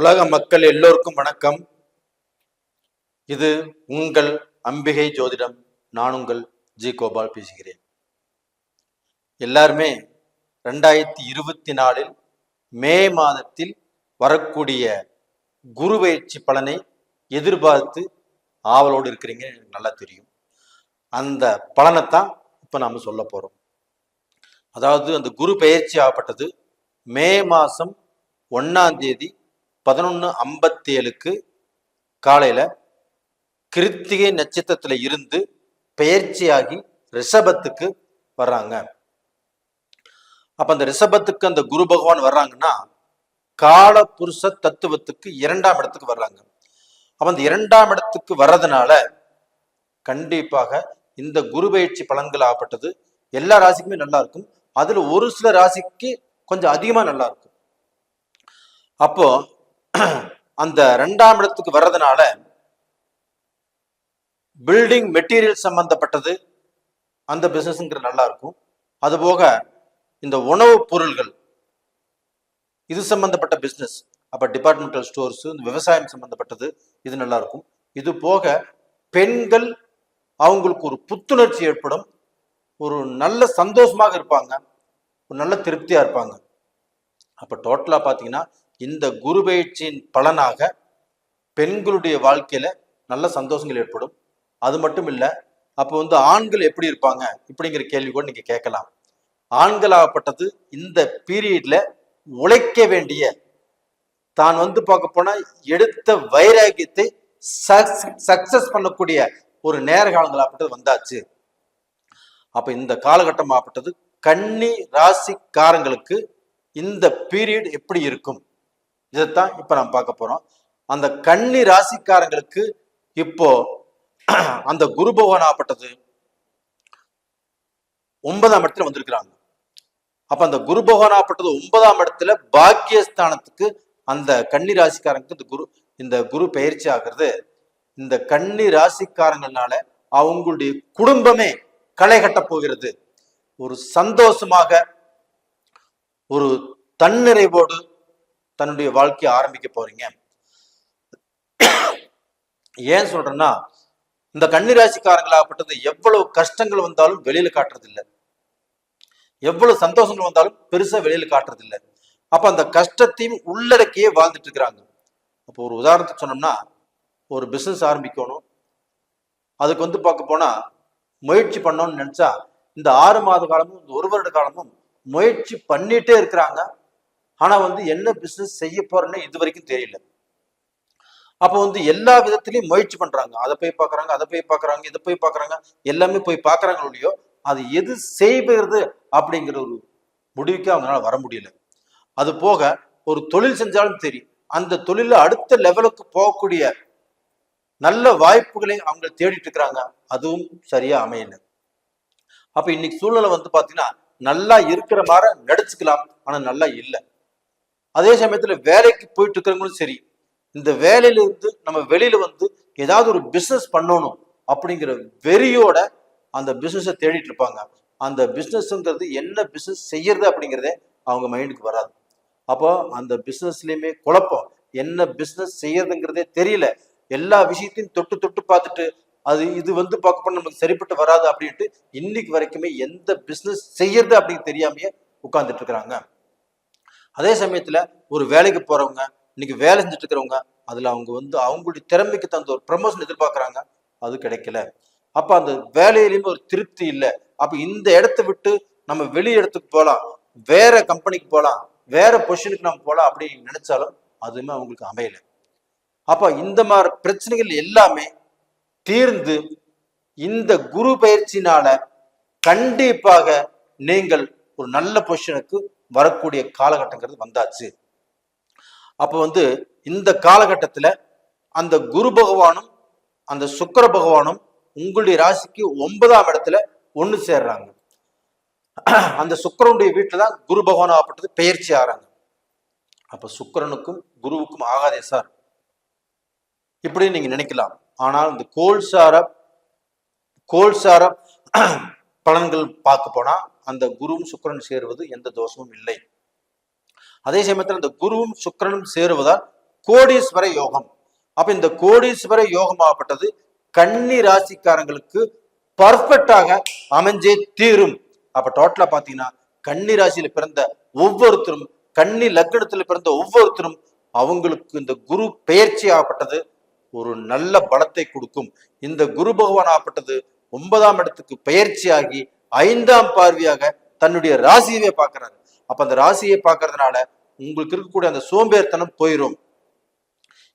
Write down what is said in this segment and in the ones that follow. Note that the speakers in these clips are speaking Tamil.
உலக மக்கள் எல்லோருக்கும் வணக்கம். இது உங்கள் அம்பிகை ஜோதிடம். நான் உங்கள் ஜி கோபால் பேசுகிறேன். எல்லாருமே ரெண்டாயிரத்தி இருபத்தி நாலில் மே மாதத்தில் வரக்கூடிய குரு பயிற்சி பலனை எதிர்பார்த்து ஆவலோடு இருக்கிறீங்க. எனக்கு நல்லா தெரியும். அந்த பலனைத்தான் இப்போ நாம் சொல்ல போகிறோம் அதாவது அந்த குரு பயிற்சி ஆகப்பட்டது மே மாதம் ஒன்றாம் தேதி பதினொன்று ஐம்பத்தேழுக்கு காலையில் கிருத்திகை நட்சத்திரத்தில் இருந்து பெயர்ச்சியாகி ரிஷபத்துக்கு வர்றாங்க. அப்போ அந்த ரிஷபத்துக்கு அந்த குரு பகவான் வர்றாங்கன்னா கால புருஷ தத்துவத்துக்கு இரண்டாம் இடத்துக்கு வர்றாங்க. அப்போ அந்த இரண்டாம் இடத்துக்கு வர்றதுனால கண்டிப்பாக இந்த குரு பயிற்சி பலன்கள் ஆகப்பட்டது. எல்லா ராசிக்குமே நல்லா இருக்கும். அதில் ஒரு சில ராசிக்கு கொஞ்சம் அதிகமா நல்லா இருக்கும். அப்போ அந்த ரெண்டாம் இடத்துக்கு வர்றதுனால பில்டிங் மெட்டீரியல் சம்பந்தப்பட்டது அந்த பிசினஸ்ங்கிற நல்லா இருக்கும். அதுபோக இந்த உணவுப் பொருள்கள் இது சம்பந்தப்பட்ட பிஸ்னஸ் அப்ப டிபார்ட்மெண்டல் ஸ்டோர்ஸ் இந்த விவசாயம் சம்பந்தப்பட்டது இது நல்லா இருக்கும். இது போக பெண்கள் அவங்களுக்கு ஒரு புத்துணர்ச்சி ஏற்படும். ஒரு நல்ல சந்தோஷமாக இருப்பாங்க. ஒரு நல்ல திருப்தியா இருப்பாங்க. அப்ப டோட்டலா பாத்தீங்கன்னா இந்த குரு பயிற்சியின் பலனாக பெண்களுடைய வாழ்க்கையில நல்ல சந்தோஷங்கள் ஏற்படும். அது மட்டும் இல்லை அப்போ வந்து ஆண்கள் எப்படி இருப்பாங்க இப்படிங்கிற கேள்வி கூட நீங்க கேட்கலாம். ஆண்களாகப்பட்டது இந்த பீரியட்ல உழைக்க வேண்டிய தான் வந்து பார்க்க போனா எடுத்த வைராகியத்தை சக்சஸ் பண்ணக்கூடிய ஒரு நேர காலங்களாகப்பட்டது வந்தாச்சு. அப்ப இந்த காலகட்டம் ஆகப்பட்டது கன்னி ராசிக்காரங்களுக்கு இந்த பீரியட் எப்படி இருக்கும்? இதைத்தான் இப்போ நாம் பார்க்க போறோம். அந்த கன்னி ராசிக்காரங்களுக்கு இப்போ அந்த குரு பகவான் ஒன்பதாம் இடத்துல வந்திருக்கிறாங்க. அப்ப அந்த குரு பகவான் ஒன்பதாம் இடத்துல பாக்கியஸ்தானத்துக்கு அந்த கன்னி ராசிக்காரங்களுக்கு இந்த குரு இந்த குரு பயிற்சி ஆகிறது. இந்த கன்னி ராசிக்காரங்களால அவங்களுடைய குடும்பமே களை கட்ட போகிறது. ஒரு சந்தோஷமாக ஒரு தன்னிறைவோடு தன்னுடைய வாழ்க்கையை ஆரம்பிக்க போறீங்க. ஏன் சொல்றேன்னா இந்த கன்னிராசிக்காரங்களாகப்பட்டது எவ்வளவு கஷ்டங்கள் வந்தாலும் வெளியில காட்டுறதில்லை. எவ்வளவு சந்தோஷங்கள் வந்தாலும் பெருசா வெளியில காட்டுறதில்லை. அப்ப அந்த கஷ்டத்தையும் உள்ளடக்கியே வாழ்ந்துட்டு இருக்கிறாங்க. அப்போ ஒரு உதாரணத்துக்கு சொன்னோம்னா ஒரு பிசினஸ் ஆரம்பிக்கணும். அதுக்கு வந்து பார்க்க போனா முயற்சி பண்ணோம்னு நினைச்சா இந்த ஆறு மாத காலமும் இந்த ஒரு வருட காலமும் முயற்சி பண்ணிட்டே இருக்கிறாங்க. ஆனால் வந்து என்ன பிஸ்னஸ் செய்ய போறேன்னு இது வரைக்கும் தெரியல. அப்போ வந்து எல்லா விதத்திலையும் முயற்சி பண்றாங்க. அதை போய் பார்க்குறாங்க அதை போய் பார்க்குறாங்க இதை போய் பார்க்குறாங்க. எல்லாமே போய் பார்க்கறாங்க இல்லையோ அது எது செய்வது அப்படிங்கிற ஒரு முடிவுக்கு அவங்களால வர முடியல. அது போக ஒரு தொழில் செஞ்சாலும் சரி அந்த தொழில அடுத்த லெவலுக்கு போகக்கூடிய நல்ல வாய்ப்புகளை அவங்க தேடிட்டு இருக்கிறாங்க அதுவும் சரியா அமையல. அப்ப இன்னைக்கு சூழ்நிலை வந்து பாத்தீங்கன்னா நல்லா இருக்கிற மாதிரி நடிச்சுக்கலாம் ஆனா நல்லா இல்லை. அதே சமயத்துல வேலைக்கு போயிட்டு இருக்கிறவங்களும் சரி இந்த வேலையில இருந்து நம்ம வெளியில வந்து ஏதாவது ஒரு பிசினஸ் பண்ணணும் அப்படிங்கிற வெறியோட அந்த பிசினஸை தேடிட்டு இருப்பாங்க அந்த பிசினஸ்ங்கிறது என்ன பிசினஸ் செய்யறது அப்படிங்கிறதே அவங்க மைண்டுக்கு வராது. அப்போ அந்த பிசினஸ்லயுமே குழப்பம். என்ன பிசினஸ் செய்யறதுங்கிறதே தெரியல. எல்லா விஷயத்தையும் தொட்டு தொட்டு பார்த்துட்டு அது இது வந்து பார்க்கப்பட நமக்கு சரிப்பட்டு வராது அப்படின்ட்டு இன்னைக்கு வரைக்குமே எந்த பிசினஸ் செய்யறது அப்படின்னு தெரியாமையே உட்கார்ந்துட்டு இருக்கிறாங்க அதே சமயத்துல ஒரு வேலைக்கு போறவங்க இன்னைக்கு வேலை செஞ்சுட்டு இருக்கிறவங்க அதுல அவங்க வந்து அவங்களுடைய திறமைக்கு தகுந்த ஒரு ப்ரமோஷன் எதிர்பார்க்கறாங்க அது கிடைக்கல. அப்ப அந்த வேலையிலயுமே ஒரு திருப்தி இல்லை. அப்ப இந்த இடத்த விட்டு நம்ம வெளி இடத்துக்கு போகலாம் வேற கம்பெனிக்கு போகலாம் வேற பொசிஷனுக்கு நம்ம போகலாம் அப்படின்னு நினைச்சாலும் அதுவுமே அவங்களுக்கு அமையல. அப்ப இந்த மாதிரி பிரச்சனைகள் எல்லாமே தீர்ந்து இந்த குரு பயிற்சினால கண்டிப்பாக நீங்கள் ஒரு நல்ல பொசிஷனுக்கு வரக்கூடிய காலகட்டங்கிறது வந்தாச்சு. அப்போ வந்து இந்த காலகட்டத்தில் அந்த குரு பகவானும் அந்த சுக்கர பகவானும் உங்களுடைய ராசிக்கு ஒன்பதாம் இடத்துல ஒன்று சேர்றாங்க. அந்த சுக்கரனுடைய வீட்டில் தான் குரு பகவான் ஆகப்பட்டது பெயர்ச்சி ஆகிறாங்க அப்போ சுக்கரனுக்கும் குருவுக்கும் ஆகாதே சார். இப்படின்னு நீங்கள் நினைக்கலாம். ஆனால் இந்த கோல்சார கோல்சார பலன்கள் பார்க்க போனா அந்த குருவும் சுக்கரன் சேருவது எந்த தோஷமும் இல்லை. அதே சமயத்தில் அந்த குருவும் சுக்கரனும் சேருவதால் கோடீஸ்வர யோகம். அப்ப இந்த கோடீஸ்வர யோகமாகப்பட்டது கன்னி ராசிக்காரங்களுக்கு பர்ஃபெக்டாக அமைஞ்சே தீரும். அப்ப டோட்டலா பாத்தீங்கன்னா கன்னி ராசியில பிறந்த ஒவ்வொருத்தரும் கன்னி லக்னத்துல பிறந்த ஒவ்வொருத்தரும் அவங்களுக்கு இந்த குரு பெயர்ச்சி ஆகப்பட்டது ஒரு நல்ல பலத்தை கொடுக்கும். இந்த குரு பகவான் ஆகப்பட்டது ஒன்பதாம் இடத்துக்கு பெயர்ச்சியாகி ஐந்தாம் பார்வையாக தன்னுடைய ராசியவே பார்க்கிறாரு. அப்ப அந்த ராசியை பார்க்கறதுனால உங்களுக்கு இருக்கக்கூடிய அந்த சோம்பேறித்தனம் போயிடும்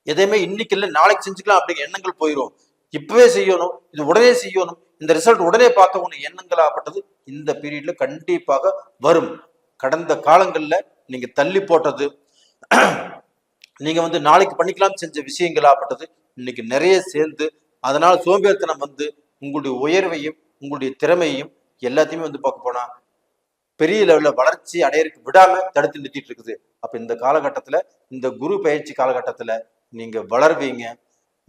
எதையுமே இன்னைக்கு இல்லை நாளைக்கு செஞ்சுக்கலாம் அப்படிங்கிற எண்ணங்கள் போயிடும் இப்பவே செய்யணும் இது உடனே செய்யணும் இந்த ரிசல்ட் உடனே பார்க்கணும் எண்ணங்கள் ஆகப்பட்டது இந்த பீரியட்ல கண்டிப்பாக வரும். கடந்த காலங்கள்ல நீங்க தள்ளி போட்டது நீங்க வந்து நாளைக்கு பண்ணிக்கலாம் செஞ்ச விஷயங்களாகப்பட்டது இன்னைக்கு நிறைய சேர்ந்து அதனால சோம்பேறித்தனம் வந்து உங்களுடைய உயர்வையும் உங்களுடைய திறமையையும் எல்லாத்தையுமே வந்து பார்க்க போனா பெரிய லெவலில் வளர்ச்சி அடையறதுக்கு விடாம தடுத்து நிறுத்திட்டு இருக்குது. அப்போ இந்த காலகட்டத்தில் இந்த குரு பயிற்சி காலகட்டத்தில் நீங்க வளர்வீங்க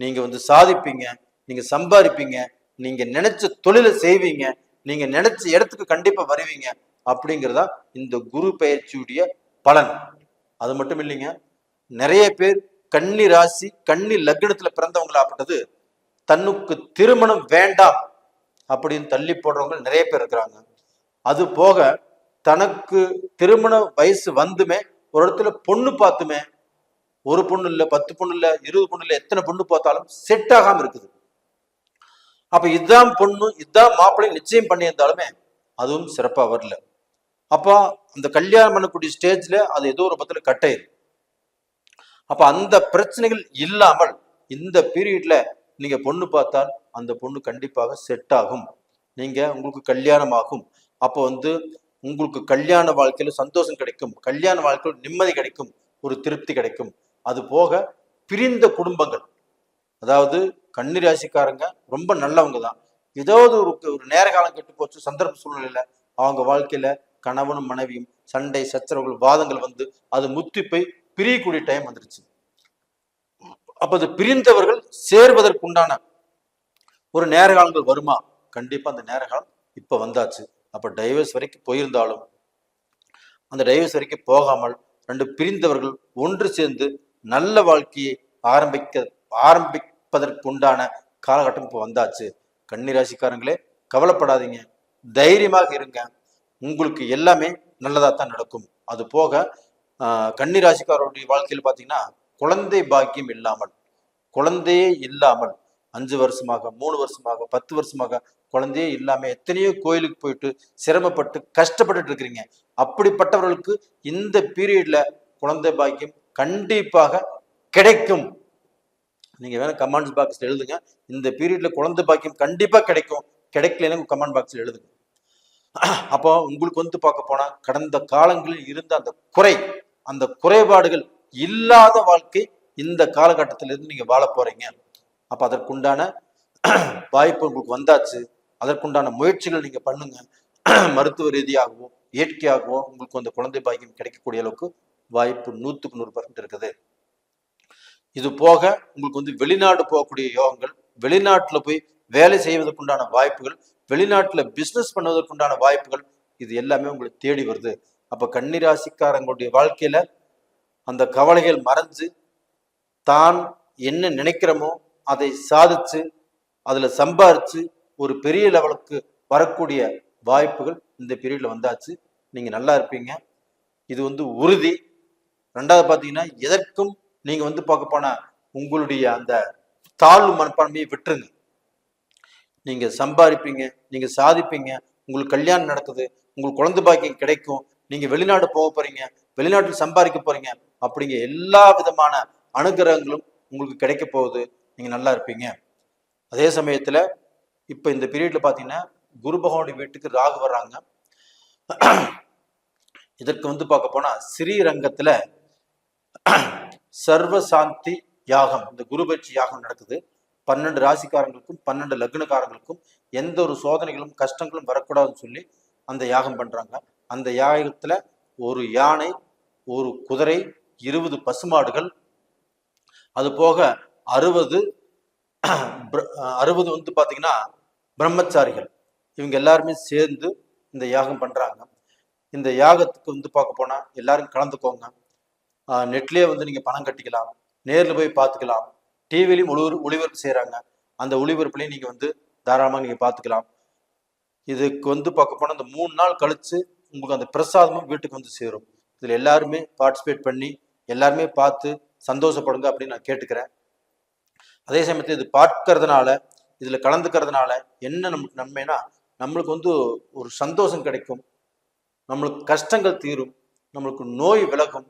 நீங்க வந்து சாதிப்பீங்க நீங்க சம்பாதிப்பீங்க நீங்க நினைச்ச தொழிலை செய்வீங்க நீங்க நினைச்ச இடத்துக்கு கண்டிப்பா வருவீங்க அப்படிங்கிறதா இந்த குரு பயிற்சியுடைய பலன். அது மட்டும் இல்லைங்க நிறைய பேர் கன்னி ராசி கன்னி லக்னத்துல பிறந்தவங்களாப்பட்டது தன்னுக்கு திருமணம் வேண்டாம் அப்படின்னு தள்ளி போடுறவங்க நிறைய பேர் இருக்கிறாங்க. அது போக தனக்கு திருமண வயசு வந்துமே ஒரு இடத்துல பொண்ணு பார்த்துமே ஒரு பொண்ணு இல்லை பத்து பொண்ணு இல்லை இருபது பொண்ணு இல்லை எத்தனை பொண்ணு பார்த்தாலும் செட் ஆகாமல் இருக்குது. அப்ப இதுதான் பொண்ணு இதுதான் மாப்பிள்ளை நிச்சயம் பண்ணியிருந்தாலுமே அதுவும் சிறப்பாக வரல. அப்போ அந்த கல்யாணம் பண்ணக்கூடிய ஸ்டேஜ்ல அது ஏதோ ஒரு பத்தில் கட்டையுது அப்ப அந்த பிரச்சனைகள் இல்லாமல் இந்த பீரியட்ல நீங்கள் பொண்ணு பார்த்தால் அந்த பொண்ணு கண்டிப்பாக செட் ஆகும். நீங்க உங்களுக்கு கல்யாணம் ஆகும் அப்போ வந்து உங்களுக்கு கல்யாண வாழ்க்கையில சந்தோஷம் கிடைக்கும். கல்யாண வாழ்க்கையில் நிம்மதி கிடைக்கும். ஒரு திருப்தி கிடைக்கும். அது போக பிரிந்த குடும்பங்கள். அதாவது கன்னி ராசிக்காரங்க ரொம்ப நல்லவங்க தான். ஏதாவது ஒரு ஒரு நேர காலம் கெட்டு போச்சு சந்தர்ப்ப சூழ்நிலையில அவங்க வாழ்க்கையில கணவனும் மனைவியும் சண்டை சச்சரவுகள் வாதங்கள் வந்து அது முத்தி போய் பிரியக்கூடிய டைம் வந்துருச்சு. அப்ப அது பிரிந்தவர்கள் சேர்வதற்குண்டான ஒரு நேர காலங்கள் வருமா? கண்டிப்பா அந்த நேர காலம் இப்ப வந்தாச்சு. அப்ப டைவர்ஸ் வரைக்கும் போயிருந்தாலும் அந்த டைவர்ஸ் வரைக்கும் போகாமல் ரெண்டு பிரிந்தவர்கள் ஒன்று சேர்ந்து நல்ல வாழ்க்கையை ஆரம்பிக்க ஆரம்பிப்பதற்குண்டான காலகட்டம் இப்போ வந்தாச்சு. கன்னிராசிக்காரங்களே கவலைப்படாதீங்க. தைரியமாக இருங்க. உங்களுக்கு எல்லாமே நல்லதாக தான் நடக்கும். அது போக ஆஹ், கன்னிராசிக்காரருடைய வாழ்க்கையில் பார்த்தீங்கன்னா குழந்தை பாக்கியம் இல்லாமல் குழந்தையே இல்லாமல் அஞ்சு வருஷமாக மூணு வருஷமாக பத்து வருஷமாக குழந்தையே இல்லாம எத்தனையோ கோயிலுக்கு போயிட்டு சிரமப்பட்டு கஷ்டப்பட்டுட்டு இருக்கிறீங்க. அப்படிப்பட்டவர்களுக்கு இந்த பீரியட்ல குழந்தை பாக்கியம் கண்டிப்பாக கிடைக்கும். நீங்க வேணா கமெண்ட்ஸ் பாக்ஸ்ல எழுதுங்க. இந்த பீரியட்ல குழந்தை பாக்கியம் கண்டிப்பா கிடைக்கும். கிடைக்கலன்னு கமெண்ட் பாக்ஸ்ல எழுதுங்க. அப்போ உங்களுக்கு வந்து பார்க்க போனா கடந்த காலங்களில் இருந்த அந்த குறை அந்த குறைபாடுகள் இல்லாத வாழ்க்கை இந்த காலகட்டத்திலிருந்து நீங்க வாழ போறீங்க. அப்ப அதற்குண்டான வாய்ப்பு உங்களுக்கு வந்தாச்சு. அதற்குண்டான முயற்சிகள் நீங்க பண்ணுங்க. மருத்துவ ரீதியாகவோ இயற்கையாகவோ உங்களுக்கு அந்த குழந்தை பாக்கியம் கிடைக்கக்கூடிய அளவுக்கு வாய்ப்பு நூத்துக்கு நூறு பர்சன்ட் இருக்குது. இது போக உங்களுக்கு வந்து வெளிநாடு போகக்கூடிய யோகங்கள் வெளிநாட்டுல போய் வேலை செய்வதற்குண்டான வாய்ப்புகள் வெளிநாட்டுல பிசினஸ் பண்ணுவதற்குண்டான வாய்ப்புகள் இது எல்லாமே உங்களுக்கு தேடி வருது. அப்ப கன்னிராசிக்காரங்களுடைய வாழ்க்கையில அந்த கவலைகள் மறைஞ்சு தான் என்ன நினைக்கிறோமோ அதை சாதிச்சு அதில் சம்பாரித்து ஒரு பெரிய லெவலுக்கு வரக்கூடிய வாய்ப்புகள் இந்த பீரியடில் வந்தாச்சு. நீங்கள் நல்லா இருப்பீங்க. இது வந்து உறுதி. ரெண்டாவது பார்த்தீங்கன்னா எதற்கும் நீங்கள் வந்து பார்க்க போனால் உங்களுடைய அந்த தாழ்வு மனப்பான்மையை விட்டுருங்க. நீங்கள் சம்பாதிப்பீங்க நீங்கள் சாதிப்பீங்க உங்களுக்கு கல்யாணம் நடக்குது உங்களுக்கு குழந்தை பாக்கியம் கிடைக்கும் நீங்கள் வெளிநாடு போக போகிறீங்க வெளிநாட்டில் சம்பாதிக்க போறீங்க அப்படிங்க எல்லா விதமான அனுகிரகங்களும் உங்களுக்கு கிடைக்க போகுது. நீங்கள் நல்லா இருப்பீங்க. அதே சமயத்துல இப்போ இந்த பீரியட்ல பார்த்தீங்கன்னா குரு பகவானுடைய வீட்டுக்கு ராகு வர்றாங்க. இதற்கு வந்து பார்க்க போனால் ஸ்ரீரங்கத்துல சர்வ சாந்தி யாகம் இந்த குருபட்சி யாகம் நடக்குது. பன்னெண்டு ராசிக்காரங்களுக்கும் பன்னெண்டு லக்னக்காரங்களுக்கும் எந்த ஒரு சோதனைகளும் கஷ்டங்களும் வரக்கூடாதுன்னு சொல்லி அந்த யாகம் பண்றாங்க. அந்த யாகத்தில் ஒரு யானை ஒரு குதிரை இருபது பசுமாடுகள் அது போக அறுபது அறுபது வந்து பார்த்தீங்கன்னா பிரம்மச்சாரிகள். இவங்க எல்லாருமே சேர்ந்து இந்த யாகம் பண்ணுறாங்க இந்த யாகத்துக்கு வந்து பார்க்க போனால் எல்லாரும் கலந்துக்கோங்க. நெட்லேயே வந்து நீங்கள் பணம் கட்டிக்கலாம். நேரில் போய் பார்த்துக்கலாம் டிவிலையும் ஒளி ஒளிபரப்பு செய்கிறாங்க அந்த ஒளிபரப்புலையும் நீங்கள் வந்து தாராளமாக நீங்கள் பார்த்துக்கலாம் இதுக்கு வந்து பார்க்க போனால் இந்த மூணு நாள் கழித்து உங்களுக்கு அந்த பிரசாதமும் வீட்டுக்கு வந்து சேரும். இதில் எல்லாருமே பார்ட்டிசிபேட் பண்ணி எல்லாருமே பார்த்து சந்தோஷப்படுங்க அப்படின்னு நான் கேட்டுக்கிறேன். அதே சமயத்தில் இது பார்க்கறதுனால இதில் கலந்துக்கிறதுனால என்ன நமக்கு நன்மைனா நம்மளுக்கு வந்து ஒரு சந்தோஷம் கிடைக்கும். நம்மளுக்கு கஷ்டங்கள் தீரும். நம்மளுக்கு நோய் விலகும்.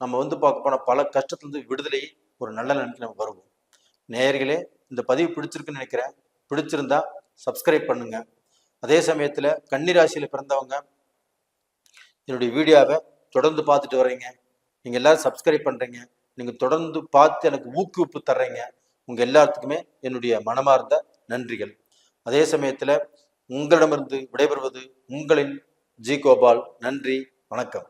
நம்ம வந்து பார்க்க போனால் பல கஷ்டத்துலேருந்து விடுதலை ஒரு நல்ல நிலைமைக்கு நம்ம வருவோம். நேயர்களே இந்த பதிவு பிடிச்சிருக்குன்னு நினைக்கிறேன். பிடிச்சிருந்தா சப்ஸ்கிரைப் பண்ணுங்க. அதே சமயத்தில் கன்னிராசியில் பிறந்தவங்க என்னுடைய வீடியோவை தொடர்ந்து பார்த்துட்டு வர்றீங்க நீங்கள் எல்லோரும் சப்ஸ்கிரைப் பண்ணுறீங்க நீங்கள் தொடர்ந்து பார்த்து எனக்கு ஊக்குவிப்பு தர்றீங்க. உங்கள் எல்லாத்துக்குமே என்னுடைய மனமார்ந்த நன்றிகள். அதே சமயத்தில் உங்களிடமிருந்து விடைபெறுவது உங்களின் ஜி கோபால். நன்றி வணக்கம்.